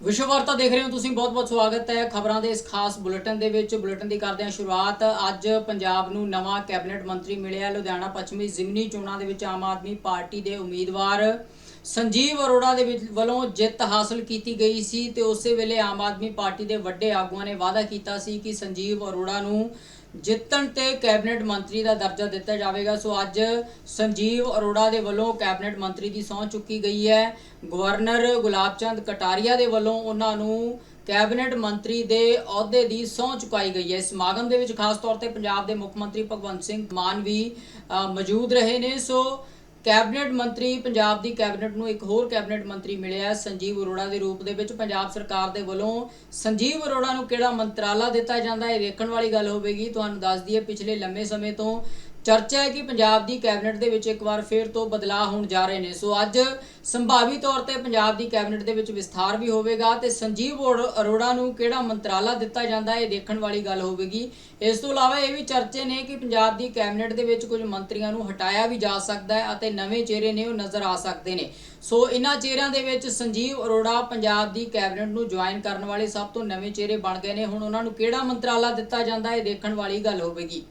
ਵਿਸ਼ਵ ਵਾਰਤਾ ਦੇਖ ਰਹੇ ਹੋ ਤੁਸੀਂ ਬਹੁਤ-ਬਹੁਤ ਸਵਾਗਤ ਹੈ ਖਬਰਾਂ ਦੇ ਇਸ ਖਾਸ ਬੁਲੇਟਿਨ ਦੇ ਵਿੱਚ। ਬੁਲੇਟਿਨ ਦੀ ਕਰਦੇ ਹਾਂ ਸ਼ੁਰੂਆਤ। ਅੱਜ ਪੰਜਾਬ ਨੂੰ ਨਵਾਂ ਕੈਬਨਿਟ ਮੰਤਰੀ ਮਿਲਿਆ। ਲੁਧਿਆਣਾ ਪੱਛਮੀ ਜ਼ਿਮਨੀ ਚੋਣਾਂ ਦੇ ਵਿੱਚ ਆਮ ਆਦਮੀ ਪਾਰਟੀ ਦੇ ਉਮੀਦਵਾਰ ਸੰਜੀਵ ਅਰੋੜਾ ਦੇ ਵਿੱਚ ਵੱਲੋਂ ਜਿੱਤ ਹਾਸਲ ਕੀਤੀ ਗਈ ਸੀ ਤੇ ਉਸੇ ਵੇਲੇ ਆਮ ਆਦਮੀ ਪਾਰਟੀ ਦੇ ਵੱਡੇ ਆਗੂਆਂ ਨੇ ਵਾਅਦਾ ਕੀਤਾ ਸੀ ਕਿ ਸੰਜੀਵ ਅਰੋੜਾ ਨੂੰ ਜਿੱਤਣ ਤੇ ਕੈਬਨਿਟ ਮੰਤਰੀ ਦਾ ਦਰਜਾ ਦਿੱਤਾ ਜਾਵੇਗਾ। ਸੋ ਅੱਜ ਸੰਜੀਵ ਅਰੋੜਾ ਦੇ ਵੱਲੋਂ ਕੈਬਨਿਟ ਮੰਤਰੀ ਦੀ ਸਹੁੰ ਚੁੱਕੀ ਗਈ ਹੈ। ਗਵਰਨਰ ਗੁਲਾਬ ਚੰਦ ਕਟਾਰੀਆ ਦੇ ਵੱਲੋਂ ਉਹਨਾਂ ਨੂੰ ਕੈਬਨਿਟ ਮੰਤਰੀ ਦੇ ਅਹੁਦੇ ਦੀ ਸਹੁੰ ਚੁਕਾਈ ਗਈ ਹੈ। ਇਸ ਸਮਾਗਮ ਦੇ ਵਿੱਚ ਖਾਸ ਤੌਰ ਤੇ ਪੰਜਾਬ ਦੇ ਮੁੱਖ ਮੰਤਰੀ ਭਗਵੰਤ ਸਿੰਘ ਮਾਨ ਵੀ ਮੌਜੂਦ ਰਹੇ ਨੇ। ਸੋ ਕੈਬਨਿਟ ਮੰਤਰੀ, ਪੰਜਾਬ ਦੀ ਕੈਬਨਿਟ ਨੂੰ ਇੱਕ ਹੋਰ ਕੈਬਨਿਟ ਮੰਤਰੀ ਮਿਲਿਆ ਸੰਜੀਵ ਅਰੋੜਾ ਦੇ ਰੂਪ ਦੇ ਵਿੱਚ। ਪੰਜਾਬ ਸਰਕਾਰ ਦੇ ਵੱਲੋਂ ਸੰਜੀਵ ਅਰੋੜਾ ਨੂੰ ਕਿਹੜਾ ਮੰਤਰਾਲਾ ਦਿੱਤਾ ਜਾਂਦਾ ਹੈ, ਇਹ ਦੇਖਣ ਵਾਲੀ ਗੱਲ ਹੋਵੇਗੀ। ਤੁਹਾਨੂੰ ਦੱਸ ਦਈਏ, ਪਿਛਲੇ ਲੰਮੇ ਸਮੇਂ ਤੋਂ ਚਰਚਾ ਹੈ ਕਿ ਪੰਜਾਬ ਦੀ ਕੈਬਨਿਟ ਦੇ ਵਿੱਚ ਇੱਕ ਵਾਰ ਫੇਰ ਤੋਂ ਬਦਲਾਅ ਹੋਣ ਜਾ ਰਹੇ ਨੇ। ਸੋ ਅੱਜ ਸੰਭਾਵੀ ਤੌਰ ਤੇ ਪੰਜਾਬ ਦੀ ਕੈਬਨਿਟ ਦੇ ਵਿੱਚ ਵਿਸਥਾਰ ਵੀ ਹੋਵੇਗਾ ਤੇ ਸੰਜੀਵ ਅਰੋ- ਅਰੋੜਾ ਨੂੰ ਕਿਹੜਾ ਮੰਤਰਾਲਾ ਦਿੱਤਾ ਜਾਂਦਾ ਹੈ ਇਹ ਦੇਖਣ ਵਾਲੀ ਗੱਲ ਹੋਵੇਗੀ। ਇਸ ਤੋਂ ਇਲਾਵਾ ਇਹ ਵੀ ਚਰਚੇ ਨੇ ਕਿ ਪੰਜਾਬ ਦੀ ਕੈਬਨਿਟ ਦੇ ਵਿੱਚ ਕੁਝ ਮੰਤਰੀਆਂ ਨੂੰ ਹਟਾਇਆ ਵੀ ਜਾ ਸਕਦਾ ਹੈ ਅਤੇ ਨਵੇਂ ਚਿਹਰੇ ਨੇ ਉਹ ਨਜ਼ਰ ਆ ਸਕਦੇ ਨੇ। ਸੋ ਇਹਨਾਂ ਚਿਹਰਿਆਂ ਦੇ ਵਿੱਚ ਸੰਜੀਵ ਅਰੋੜਾ ਪੰਜਾਬ ਦੀ ਕੈਬਨਿਟ ਨੂੰ ਜੁਆਇਨ ਕਰਨ ਵਾਲੇ ਸਭ ਤੋਂ ਨਵੇਂ ਚਿਹਰੇ ਬਣ ਗਏ ਨੇ। ਹੁਣ ਉਹਨਾਂ ਨੂੰ ਕਿਹੜਾ ਮੰਤਰਾਲਾ ਦਿੱਤਾ ਜਾਂਦਾ ਹੈ ਇਹ ਦੇਖਣ ਵਾਲੀ ਗੱਲ ਹੋਵੇਗੀ।